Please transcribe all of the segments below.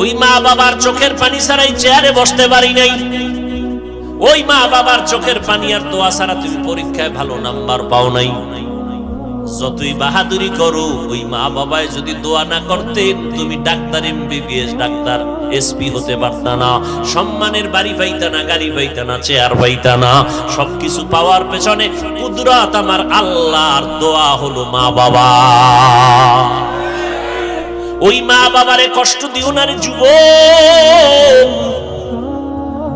ওই মা বাবার চোখের পানি ছাড়াই চেয়ারে বসতে পারি নাই। ওই মা বাবার চোখের পানি আর দোয়া ছাড়া তুমি পরীক্ষায় ভালো নাম্বার পাও নাই। যতই বাহাদুরি করো, ওই মা বাবায় যদি দোয়া না করতেন, তুমি ডাক্তার, এমবিবিএস ডাক্তার, এসপি হতে পারতা না। সম্মানের বাড়ি পাইতা না, গাড়ি পাইতা না, চেয়ার পাইতা না। সবকিছু পাওয়ার পেছনে কুদরত আমার আল্লাহর দোয়া হলো মা বাবা। ওই মা বাবারে কষ্ট দিও না রে যুবক।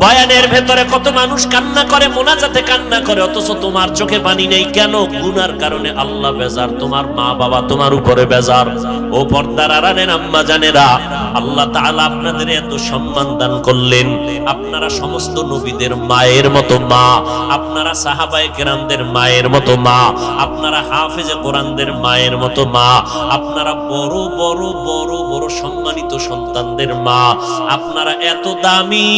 বয়ানের ভেতরে কত মানুষ কান্না করে, মোনাজাতে কান্না করে, অথচ তোমার চোখে পানি নেই কেন? গুনার কারণে আল্লাহ বেজার, তোমার মা বাবা তোমার উপরে বেজার। ও পর্দার আড়ালের আম্মা জানেরা, আল্লাহ তাআলা আপনাদের এত সম্মান দান করলেন। আপনারা সমস্ত নবীদের মায়ের মতো মা, আপনারা সাহাবায়ে কেরামদের মায়ের মতো মা, আপনারা হাফেজে কোরআনদের মায়ের মতো মা, আপনারা বড় বড় বড় বড় সম্মানিত সন্তানদের মা, আপনারা এত দামি,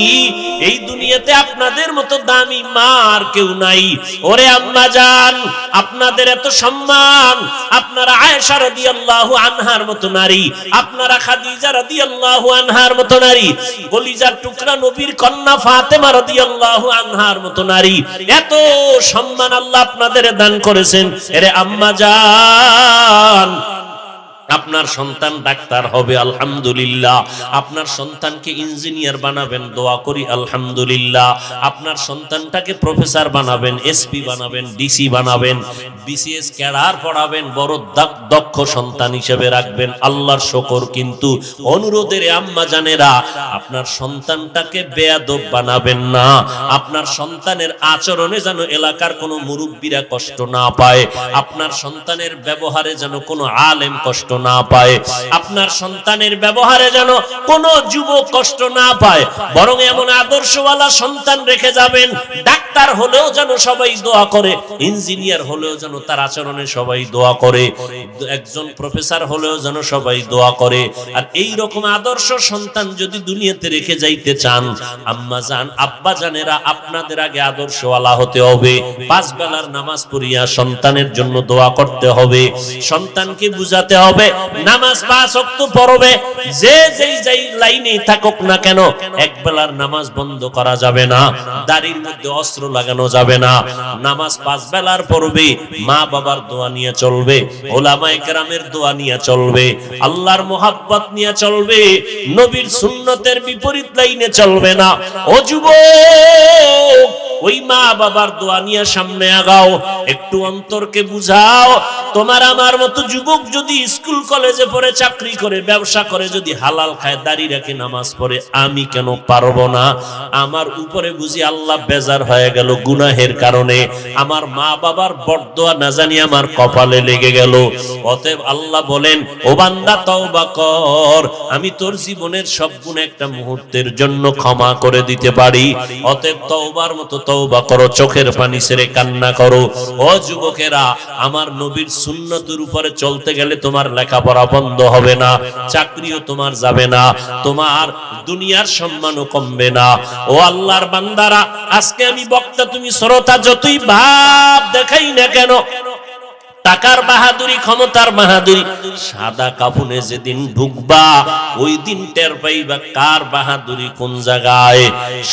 এই দুনিয়াতে আপনাদের মতো দামি মা আর কেউ নাই। ওরে আম্মা জান, আপনাদের এত সম্মান। আপনারা আয়েশা রাদিয়াল্লাহু আনহার মতো নারী, আপনারা খাদিজা রাদিয়াল্লাহু আনহার মতো নারী কলিজার টুকরা নবীর কন্যা ফাতেমা রাদিয়াল্লাহু আনহার মতো নারী। এত সম্মান আল্লাহ আপনাদের দান করেছেন। এরে আম্মা জান আপনার সন্তান ডাক্তার হবে, আলহামদুলিল্লাহ। আপনার সন্তানকে ইঞ্জিনিয়ার বানাবেন, দোয়া করি, আলহামদুলিল্লাহ। আপনার সন্তানটাকে প্রফেসর বানাবেন, এসপি বানাবেন, ডিসি বানাবেন, বিসিএস ক্যাডার পড়াবেন, বড় দক্ষ সন্তান হিসেবে রাখবেন। আল্লাহর শকর কিন্তু অনুরোধের আম্মা জানেরা, আপনার সন্তানটাকে বেয়াদব বানাবেন না। আপনার সন্তানের আচরণে যেন এলাকার কোনো মুরব্বীরা কষ্ট না পায়। আপনার সন্তানের ব্যবহারে যেন কোনো আলেম কষ্ট না পায়। আপনার সন্তানের ব্যবহারে যেন কোনো যুবক কষ্ট না পায়, বরং এমন আদর্শওয়ালা সন্তান রেখে যাবেন, ডাক্তার হলেও যেন সবাই দোয়া করে, ইঞ্জিনিয়ার হলেও যেন তার আচরণে সবাই দোয়া করে, একজন প্রফেসর হলেও যেন সবাই দোয়া করে। আর এই রকম আদর্শ সন্তান যদি দুনিয়াতে রেখে যাইতে চান, আম্মা জান আব্বা জানেরা আপনাদের আগে আদর্শওয়ালা হতে হবে। পাঁচ বেলার নামাজ পড়িয়া সন্তানের জন্য দোয়া করতে হবে। সন্তানকে বুঝাতে হবে নামাজ পাঁচ ওয়াক্ত পড়বে। যে যেই যেই লাইনে থাকুক না কেন, এক বেলার নামাজ বন্ধ করা যাবে না, দাড়ির মধ্যে অস্ত্র লাগানো যাবে না। নামাজ পাঁচ বেলার পড়বে, মা বাবার দোয়া নিয়ে চলবে ওলামায়ে কেরামের দোয়া নিয়ে চলবে, আল্লাহর মোহাব্বত নিয়ে চলবে, নবীর সুন্নতের বিপরীত লাইনে চলবে না। ও যুবক, ওই মা বাবার দোয়া নিয়ে সামনে আগাও, একটু অন্তরকে বুঝাও, তোমার আমার মতো যুবক যদি স্কুল কলেজে পড়ে চাকরি করে, ব্যবসা করে, যদি হালাল খায়, দাড়ি রাখে নামাজ পড়ে, আমি কেন পারব না? আমার উপরে বুঝি আল্লাহ বেজার হয়ে গেল গুনাহের কারণে। আমার মা বাবার বরদোয়া না জানি আমার কপালে লেগে গেল। অতএব আল্লাহ বলেন, ও বান্দা, তওবা কর। আমি তোর জীবনের সব গুণ একটা মুহূর্তের জন্য ক্ষমা করে দিতে পারি। অতএব তওবার মতো তওবা করো, চোখের পানি ছেড়ে কান্না করো। ও যুবকেরা, আমার নবীর সুন্নতের উপরে চলতে গেলে তোমার লেখাপড়া বন্ধ হবে না, চাকরিও তোমার যাবে না, তোমার দুনিয়ার সম্মানও কমবে না। ও আল্লাহর বান্দারা, আজকে আমি বক্তা, তুমি শ্রোতা, যতই ভাব দেখাই না কেন টাকার বাহাদুরি, ক্ষমতার বাহাদুরি। সাদা কাপুনে যেদিন ঢুকবা, ওই দিন টের পাইবা কার বাহাদুরি কোন জায়গায়।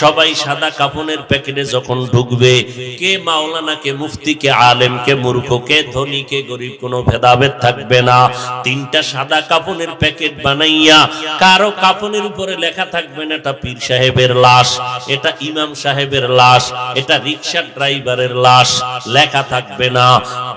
সবাই সাদা কাপনের প্যাকেটে যখন ঢুকবে, কে মাওলানা, কে মুফতি, কে আলেম, কে মূর্খ, কে ধনী, কে গরিব, কোনো ভেদাভেদ থাকবে না। তিনটা সাদা কাপনের প্যাকেট বানাইয়া, কারও কাপনের উপরে লেখা থাকবে না, এটা পীর সাহেবের লাশ, এটা ইমাম সাহেবের লাশ, এটা রিক্সা ড্রাইভারের লাশ, লেখা থাকবে না।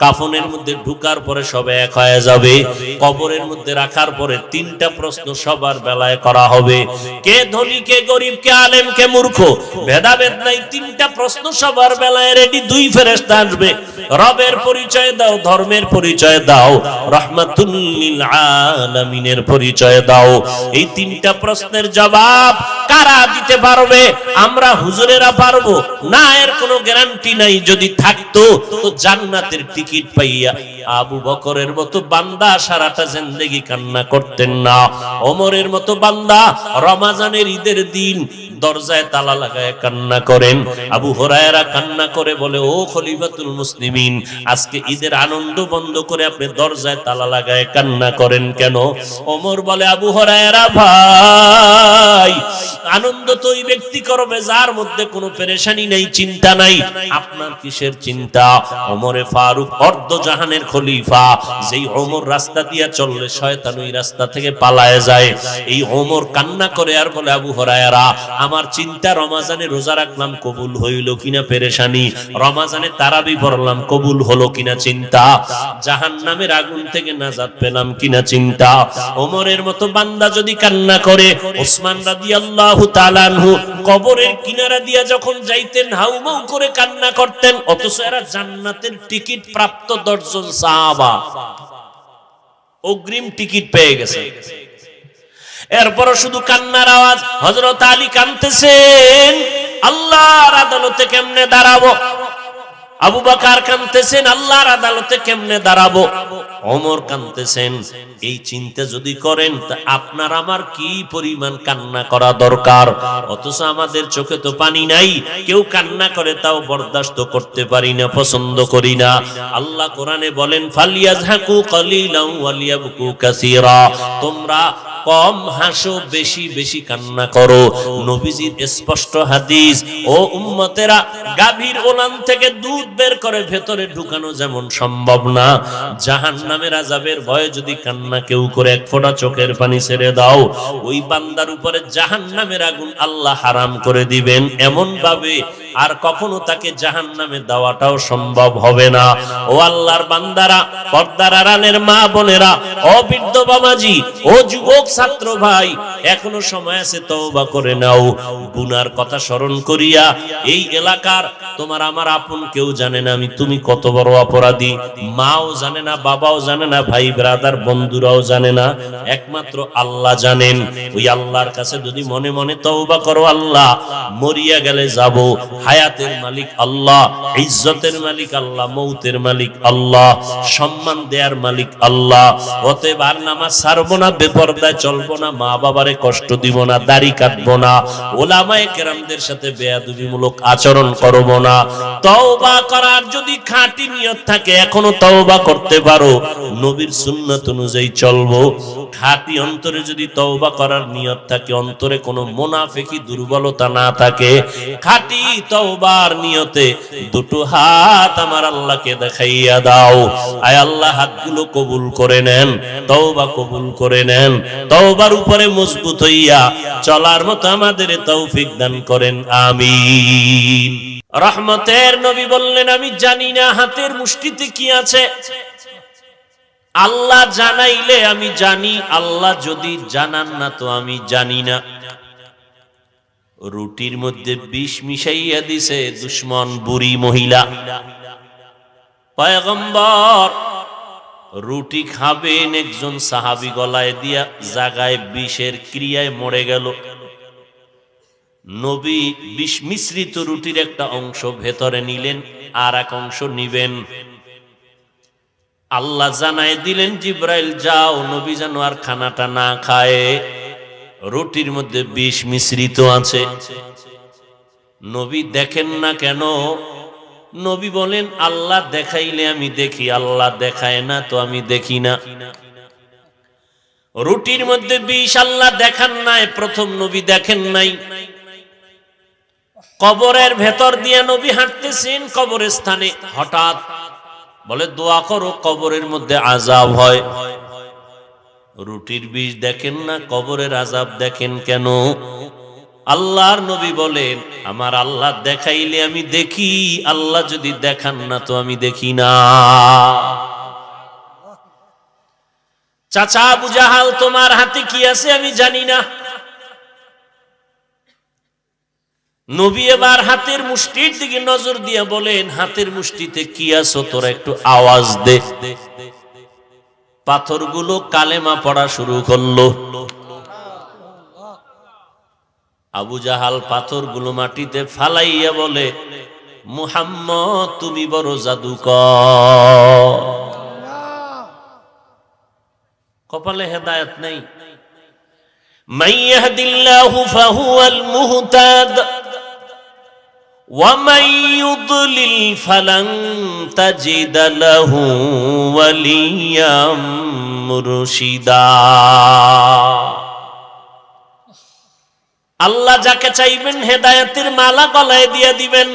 কাফনের মধ্যে ঢুকার পরে সবে এক হয়ে যাবে। কবরের মধ্যে রাখার পরে তিনটা প্রশ্ন সবার বেলায় করা হবে। কে ধনী, কে গরিব, কে আলেম, কে মূর্খ? ভেদাভেদ নাই, তিনটা প্রশ্ন সবার বেলায় রেডি দুই ফেরেশতা আসবে। রবের পরিচয় দাও, ধর্মের পরিচয় দাও রহমাতুল্লিল আলামিনের পরিচয় দাও। এই তিনটা প্রশ্নের জবাব কারা দিতে পারবে? আমরা হুজুরেরা পারব। না, এর কোনো গ্যারান্টি নাই। যদি থাকতো, তো জান্নাতের টিকিট পাইয়া আবু বকরের মতো বান্দা সারাটা জিন্দেগি কান্না করতেন না। ওমরের মতো বান্দা রমাজানের ঈদের দিন দরজায় তালা লাগায় কান্না করেন। আবু হরায়রা কান্না করে বলে, ও খলিফাতুল মুসলিমিন, আজকে ঈদের আনন্দ বন্ধ করে আপনি দরজায় তালা লাগায় কান্না করেন কেন? ওমর বলে, আবু হরায়রা ভাই, আনন্দ তো ওই ব্যক্তি করবে, যার মধ্যে কোনো পেরেশানি নেই, চিন্তা নাই। আপনার কিসের চিন্তা? ওমরে ফারুক অর্ধ জাহানের খলিফা, যেই ওমর রাস্তা দিয়া চললে শয়তান ওই রাস্তা থেকে পালায় যায়। এই ওমর কান্না করে আর বলে, আবু হরায়রা আমার চিন্তা রমাজানে রোজা রাখলাম, কবুল হইল কিনা পেরেশানি? রমাজানে তারাবি পড়লাম, কবুল হলো কিনা চিন্তা? জাহান নামের আগুন থেকে নাজাত পেলাম কিনা চিন্তা? ওমরের মতো বান্দা যদি কান্না করে, ওসমান রাদিয়াল্লাহু তাআলা আনহু কবরের কিনারা দিয়া যখন যাইতেন, হাউমাউ করে কান্না করতেন, অথচ এরা জান্নাতের টিকিট প্রাপ্ত দশজন সাহাবা। অগ্রিম টিকিট পেয়ে গেছে। এরপর শুধু কান্নার আওয়াজ হজরত আলী কানতেছেন আল্লাহর আদালতে কেমনে দাঁড়াবো? আবু বাকার কানতেছেন আল্লাহর আদালতে কেমনে দাঁড়াবো? অমর কানতেছেন এই চিন্তা যদি করেন, তা আপনার আমার কি পরিমাণ কান্না করা দরকার? অথচ আমাদের চোখে তো পানি নাই, কেউ কান্না করে তাও বরদাস্ত করতে পারি না, পছন্দ করি না। আল্লাহ কোরআনে বলেন, ফালিয়াজহাকু কালিলাম ওয়ালিয়াবকু কাসীরা। তোমরা কম হাসো, বেশি বেশি কান্না করো। নবীজির স্পষ্ট হাদিস, ও উম্মতেরা, গাভীর ওলান থেকে দুধ বের করে ভেতরে ঢুকানো যেমন সম্ভব না। জাহান নামের আজাবের ভয়ে যদি কান্না কেউ করে, এক ফোঁটা চোখের পানি ছেড়ে দাও। ওই বান্দার উপরে জাহান নামের আগুন আল্লাহ হারাম করে দিবেন। এমন ভাবে আর কখনো তাকে জাহান নামে দেওয়াটাও সম্ভব হবে না। ও আল্লাহর বান্দারা, পর্দার আড়ালের মা বোনেরা, ও বৃদ্ধ বাবাজি, ও যুবক ছাত্র ভাই, এখনও সময় আছে তওবা করে নাও। গুনার কথা স্মরণ করিয়া এই এলাকার তোমার আমার আপন কেউ জানে না, আমি তুমি কত বড় অপরাধী। মাও জানে না, বাবাও জানে না, ভাই ব্রাদার, বন্ধুরাও জানে না, একমাত্র আল্লাহ জানেন। ওই আল্লাহর কাছে যদি মনে মনে তওবা করো আল্লাহ, মরিয়া গেলে যাব। হায়াতের মালিক আল্লাহ, ইজ্জতের মালিক আল্লাহ, মৌতের মালিক আল্লাহ, সম্মান দেয়ার মালিক আল্লাহ। অতএব আর নামাজ ছাড়বো না, বেপরদায় চলবো না, মা বাবারে কষ্ট দিব না, দাড়ি কাটবো না, ওলামায়ে কেরামদের সাথে বেয়াদবিমূলক আচরণ করব না। তওবা করার যদি খাঁটি নিয়ত থাকে, এখনও তওবা করতে পারো। নবীর সুন্নাত অনুযায়ী চলবো। খাঁটি অন্তরে যদি তওবা করার নিয়ত থাকে, অন্তরে কোনো মোনাফেকি দুর্বলতা না থাকে, খাঁটি তওবার নিয়তে দুটো হাত আমার আল্লাহকে দেখাইয়া দাও। আয় আল্লাহ, হাতগুলো কবুল করে নেন, তওবা কবুল করে নেন। তওবার উপরে মজবুত হইয়া চলার মতো আমাদের তৌফিক দান করেন, আমিন। রহমতের নবী বললেন, আমি জানি না হাতের মুষ্টিতে কি আছে। আল্লাহ জানাইলে আমি জানি, আল্লাহ যদি জানান না তো আমি জানি না। রুটির মধ্যে বিষ মিশাইয়া দিছে দুশ্মন বুড়ি মহিলা। পয়গম্বর, রুটি খাবেন একজন সাহাবি গলায় দিয়া জাগায় বিষের ক্রিয়ায় মরে গেল। নবী বিষ মিশ্রিত রুটির একটা অংশ ভেতরে নিলেন, আর এক অংশ নিবেন। আল্লাহ জানায় দিলেন, জিব্রাইল, যাও, নবী যেন আর খানাটা না খায়। রুটির মধ্যে বিষ মিশ্রিত আছে। নবী দেখেন না কেন? নবী বলেন, আল্লাহ দেখাইলে আমি দেখি, আল্লাহ দেখায় না তো আমি দেখি না। রুটির মধ্যে বিষ আল্লাহ দেখান নাই, প্রথম নবী দেখেন নাই। কবরের ভেতর দিয়ে নবী হাঁটতেছেন কবরের স্থানে হঠাৎ বলে, দোয়া করো, কবরের মধ্যে আজাব হয়। রুটির বিষ দেখেন না, কবরের আজাব দেখেন কেন? আল্লাহর নবী বলেন, আমার আল্লাহ দেখাইলে আমি দেখি, আল্লাহ যদি দেখান না তো আমি দেখি না। চাচা বুজাহাল তোমার হাতে কি আছে আমি জানি না। নবী এবার হাতের মুষ্টির দিকে নজর দিয়ে বলেন, হাতের মুষ্টিতে কি আছো তোরা একটু আওয়াজ দে। পাথরগুলো কালেমা পড়া শুরু করল। আবু জাহাল পাথরগুলো মাটিতে ফালাইয়া বলে, মুহাম্মদ, তুমি বড় জাদুকর। কপালে হেদায়ত নেই। মাইয়াহদিল্লাহু ফাহুয়াল মুহতাদ। ومن يضلل فلن تجد له وليا مرشدا আল্লাহ যাকে চাইবেন হেদায়েতের মালা গলায় দিয়ে দিবেন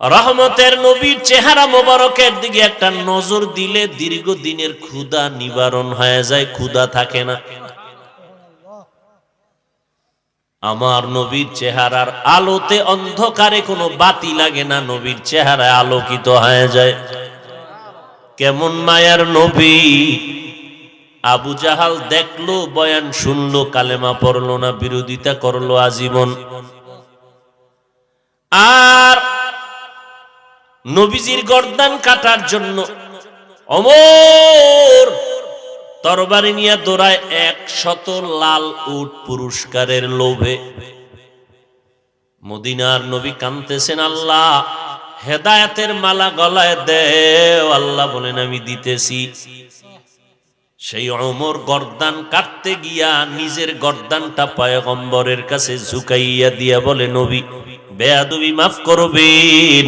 রহমতের নবীর চেহারা মোবারকের দিকে একটা নজর দিলে দীর্ঘদিনের ক্ষুধা নিবারণ হয়ে যায় ক্ষুধা থাকে না আমার নবীর চেহারার আলোতে অন্ধকারে কোনো বাতি লাগে না, নবীর চেহারায় আলোকিত হয়ে যায়। কেমন মায়ার নবী। আবু জাহাল দেখল, বয়ান শুনলো, কালেমা পড়ল না, বিরোধিতা করল আজীবন। আর নবীজির গর্দান কাটার জন্য অমর তরবারি নিয়ে দৌড়ায় এক শত লাল উট পুরস্কারের লোভে। মদিনার নবী কানতেছেন আল্লাহ, হেদায়াতের মালা গলায় দেও। আল্লাহ বলেন, আমি দিতেছি। সেই অমর গর্দান কাটতে গিয়া নিজের গর্দানটা পয়গম্বরের কাছে ঝুঁকাইয়া দিয়া বলে, নবী, বেয়াদবি মাফ করবেন।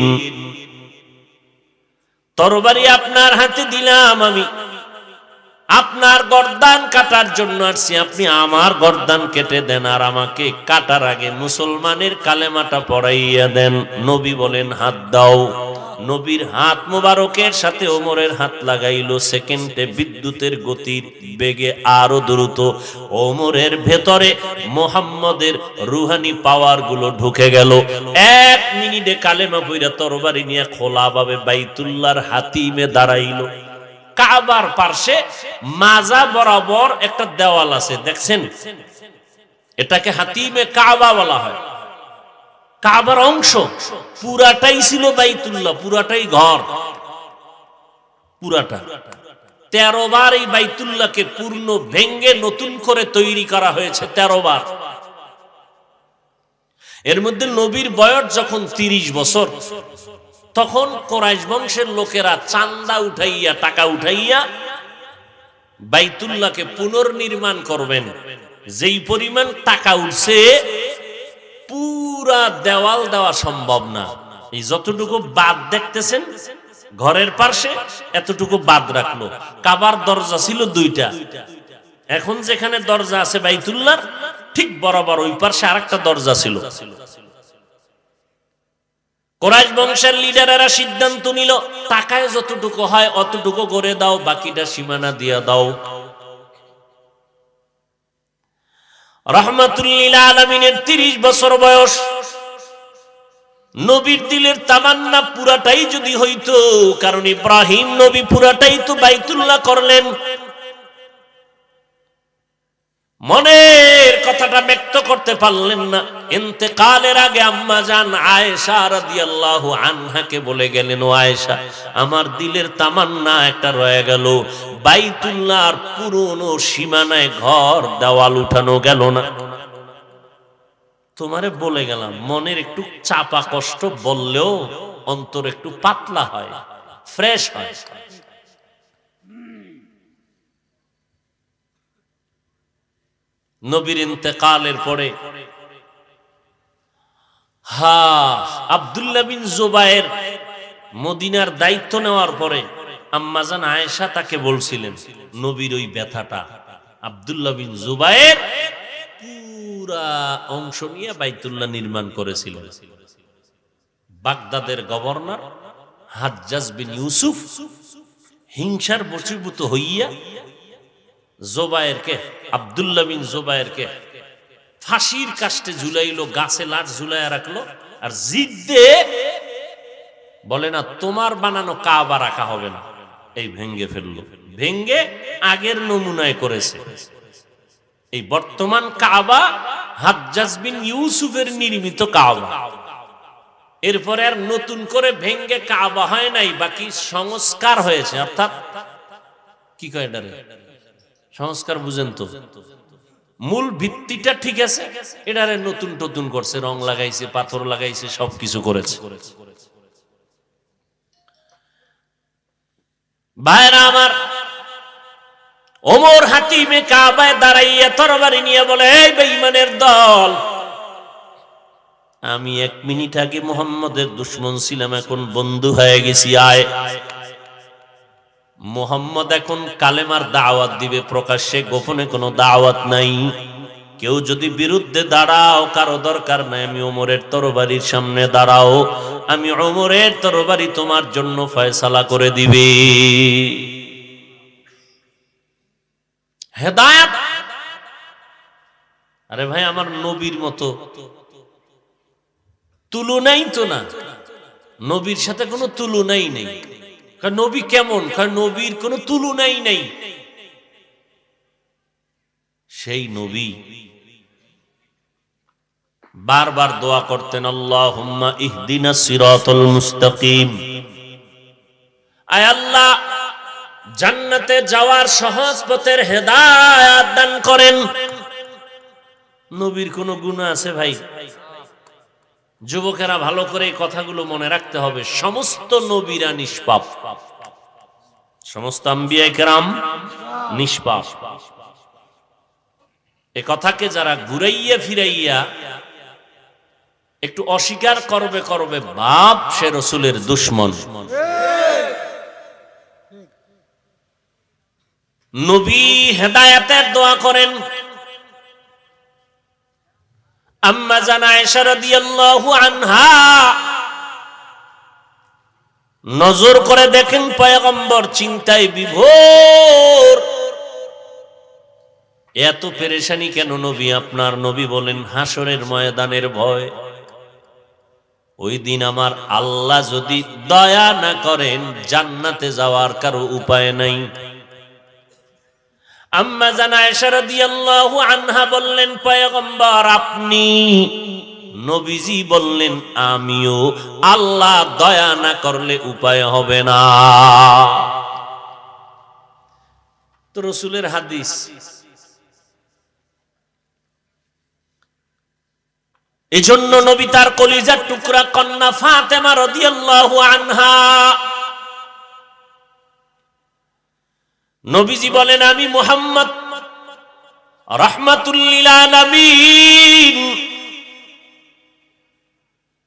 তরবারি আপনার হাতে দিলাম আমি। আপনার গর্দান কাটার জন্য আসছি। আপনি আমার গর্দান কেটে দেন আর আমাকে কাটার আগে মুসলমানের কালেমাটা পড়াইয়া দেন। নবী বলেন, হাত দাও। নবীর হাত মোবারকের সাথে ওমরের হাত লাগাইলো। সেকেন্ডে বিদ্যুতের গতির বেগে আরও দ্রুত। ওমরের ভেতরে মোহাম্মদের রুহানি পাওয়ারগুলো ঢুকে গেল। এক মিনিটে কালেমা বইরা তরবারি নিয়ে খোলা ভাবে বাইতুল্লাহর হাতিমে দাঁড়াইলো। কাবার পার্শ্বে মাজা বরাবর একটা দেওয়াল আছে, দেখছেন? এটাকে হাতিমে কাবা বলা হয়। কাবার অংশ পুরাটাই ছিল বাইতুল্লাহ, পুরাটাই ঘর। পুরাটা। তেরো বার এই বাইতুল্লাহকে পূর্ণ ভেঙ্গে নতুন করে তৈরি করা হয়েছে, তেরো বার। এর মধ্যে নবীর বয়স যখন তিরিশ বছর তখন কোরাইশ বংশের লোকেরা চান্দা উঠাইয়া, টাকা উঠাইয়া বাইতুল্লাহকে পুনর্নির্মাণ করবেন। যেই পরিমাণ টাকা উঠছে, পুরা দেওয়াল দেওয়া সম্ভব না। এই যতটুকু বাদ দেখতেছেন, ঘরের পাশে এতটুকু বাদ রাখল। কাবার দরজা ছিল দুইটা। এখন যেখানে দরজা আছে বাইতুল্লাহ ঠিক বরাবর ওই পাশে আরেকটা দরজা ছিল। কোরআশ বংশের লিডারেরা সিদ্ধান্ত নিল, টাকায় যতটুকু হয় অতটুকু করে দাও, বাকিটা সীমানা দিয়া দাও। রহমাতুল্লিল আলমিনের তিরিশ বছর বয়স। নবীর দিলের তামান্না পুরাটাই যদি হইতো, কারণ ইব্রাহিম নবী পুরাটাই তো বাইতুল্লাহ করলেন। মনের কথাটা ব্যক্ত করতে পারলেন না। আগে আম্মা রাদিয়াল্লাহু আনহাকে বলে গেলেন, ও আয়েশা, আমার দিলের তামান্না একটা রয়ে গেল। বাইতুল্লাহর পুরনো সীমানায় ঘর দেওয়াল উঠানো গেল না। তোমারে বলে গেলাম, মনের একটু চাপা কষ্ট বললেও অন্তর একটু পাতলা হয়, ফ্রেশ হয়। নবীর ইন্তেকালের পরে। হা, আব্দুল্লাহ বিন জুবায়ের মদিনার দায়িত্ব নেওয়ার পরে আম্মাজান আয়েশা তাকে বলছিলেন, নবীর ওই ব্যথাটা আব্দুল্লাহ বিন জুবায়ের পুরা অংশ নিয়ে বাইতুল্লাহ নির্মাণ করেছিল বাগদাদের গভর্নর হাজ্জাজ বিন ইউসুফ হিংসার বসীভূত হইয়া জোবায়েরকে, আবদুল্লাহ বিন জোবায়েরকে ফাঁসির কাষ্টে ঝুলাইলো, গাছে লাট ঝুলাইয়া রাখল আর জিদ্দে বলে, না, তোমার বানানো কাবা রাখা হবে না। এই ভেঙ্গে ফেলল। ভেঙ্গে আগের নমুনায় করেছে। এই বর্তমান কাবা হাজ্জাজ বিন ইউসুফের নির্মিত কাবা। এরপরে আর নতুন করে ভেঙ্গে কাবা হয় নাই, বাকি সংস্কার হয়েছে। অর্থাৎ কি কয় সংস্কার বুঝেন তো। মূল ভিত্তিটা ঠিক আছে, এটারে নতুন নতুন করছে, রং লাগাইছে, পাথর লাগাইছে, সবকিছু করেছে। ভাইরা আমার, ওমর হাতিমে কাবায় দাঁড়াইয়া তরবারি নিয়ে বলে, এই বেঈমানের দল, আমি এক মিনিট আগে মোহাম্মদের দুশ্মন ছিলাম, এখন বন্ধু হয়ে গেছি, আয়। মোহাম্মদ এখন কালেমার দাওয়াত দিবে প্রকাশ্যে, গোপনে কোনো দাওয়াত নাই। কেউ যদি বিরুদ্ধে দাঁড়াও, কারও দরকার নাই, আমি ওমরের তরবারির সামনে দাঁড়াও, আমি ওমরের তরবারি তোমার জন্য ফয়সালা করে দিবে। হেদায়াত! আরে ভাই, আমার নবীর মতো। তুলনাই তো না। নবীর সাথে কোনো তুলনাই নেই। নবী কেমন? কারণ নবীর কোনো তুলনাই নেই। সেই নবী বারবার দোয়া করতেন, আল্লাহুম্মা ইহদিনা সিরাতাল মুস্তাকিম। আয় আল্লাহ, জান্নাতে যাওয়ার সহজ পথের হেদায়াত দান করেন। নবীর কোনো গুণ আছে ভাই? যুবকেরা ভালো করে এই কথাগুলো মনে রাখতে হবে। সমস্ত নবীরা নিষ্পাপ। সমস্ত নিষ্পাপ। এ কথাকে যারা ঘুরাইয়া ফিরাইয়া একটু অস্বীকার করবে করবে, বাপ সে রসুলের দুশ্মন। নবী হেদায়াতের দোয়া করেন আম্মা জানা আনহা নজর করে দেখেন পয়গম্বর চিন্তায় বিভোর। এত পেরেশানি কেন নবী? আপনার নবী বলেন, হাসরের ময়দানের ভয়। ওই দিন আমার আল্লাহ যদি দয়া না করেন, জান্নাতে যাওয়ার কারও উপায় নাই। আম্মা জানা রাদিয়াল্লাহু আনহা বললেন, পয়গম্বর, আপনি নবীজি বললেন, আমিও আল্লাহ দয়া না করলে উপায় হবে না। রসুলের হাদিস। এজন্য নবী তার কলিজার টুকরা কন্যা ফাতেমা রাদিয়াল্লাহু আনহা নবীজি বলেন, আমি মুহাম্মদ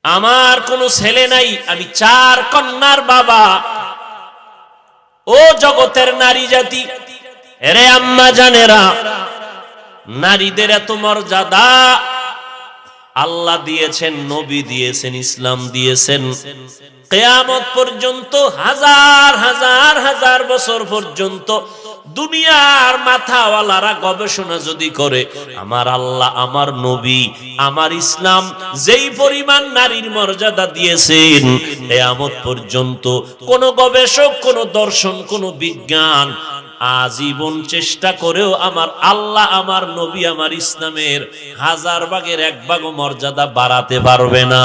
আমার কোনো ছেলে নাই, আমি চার কন্যার বাবা। ও জগতের নারী জাতি, এরে আম্মা জানেরা, নারীদের এত মর্যাদা আল্লাহ দিয়েছেন, নবী দিয়েছেন, ইসলাম দিয়েছেন। কেয়ামত পর্যন্ত, হাজার হাজার হাজার বছর পর্যন্ত দুনিয়ার মাথাওয়ালারা গবেষণা যদি করে, আমার আল্লাহ, আমার নবী, আমার ইসলাম যেই পরিমাণ নারীর মর্যাদা দিয়েছেন, কেয়ামত পর্যন্ত কোন গবেষক, কোন দর্শন, কোন বিজ্ঞান আজীবন চেষ্টা করেও আমার আল্লাহ, আমার নবী, আমার ইসলামের হাজার ভাগের এক ভাগ মর্যাদা বাড়াতে পারবে না।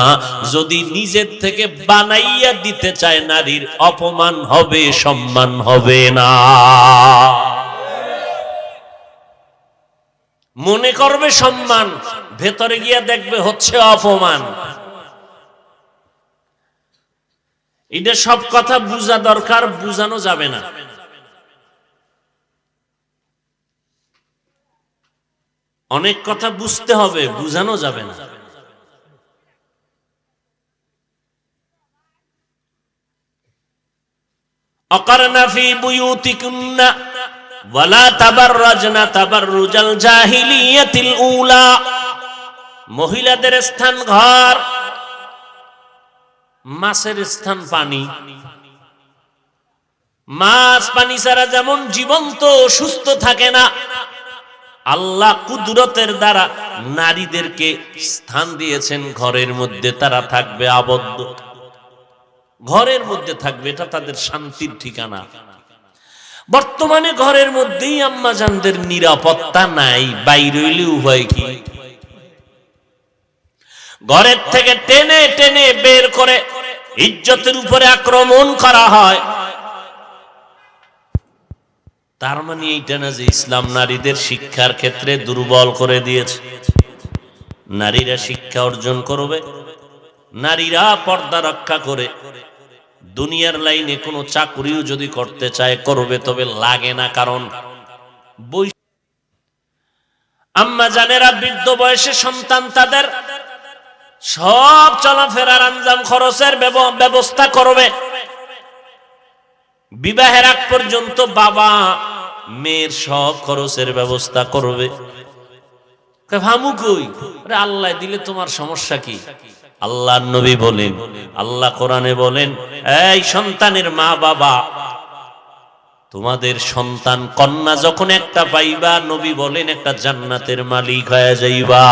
যদি নিজের থেকে বানাইয়া দিতে চায় নারীর, অপমান হবে, সম্মান হবে না। মনে করবে সম্মান, ভেতরে গিয়া দেখবে হচ্ছে অপমান। এটা সব কথা বুঝা দরকার, বুঝানো যাবে না। অনেক কথা বুঝতে হবে, বুঝানো যাবে না। মহিলাদের স্থান ঘর, মাছের স্থান পানি। মাছ পানি ছাড়া যেমন জীবন্ত, সুস্থ থাকে না। আল্লাহ কুদরতের দ্বারা নারীদেরকে স্থান দিয়েছেন ঘরের মধ্যে, তারা থাকবে আবদ্ধ। ঘরের মধ্যে থাকবে, এটা তাদের শান্তির ঠিকানা। বর্তমানে ঘরের মধ্যেই আম্মা জানদের নিরাপত্তা নাই, বাইরে উভয় কি? ঘরের থেকে টেনে টেনে বের করে ইজ্জতের উপরে আক্রমণ করা হয়। তার মানে এইটা না যে ইসলাম নারীদের শিক্ষার ক্ষেত্রে দুর্বল করে দিয়েছে। নারীরা শিক্ষা অর্জন করবে, নারীরা পর্দা রক্ষা করে। দুনিয়ার লাইনে কোনো চাকুরিও যদি করতে চায়, করবে তবে লাগে না কারণ আম্মা জানেরা বৃদ্ধ বয়সে সন্তান তাদের সব চলাফেরার আঞ্জাম খরচের ব্যব- ব্যবস্থা করবে। বিবাহের আগ পর্যন্ত বাবা মেয়ের সব খরচের ব্যবস্থা করবে। ভামু আল্লাহ দিলে তোমার সমস্যা কি? আল্লাহ নবী বলেন, আল্লাহ কোরআনে বলেন, এই সন্তানের মা বাবা, তোমাদের সন্তান কন্যা যখন একটা পাইবা, নবী বলেন, একটা জান্নাতের মালিক হয়ে যাইবা।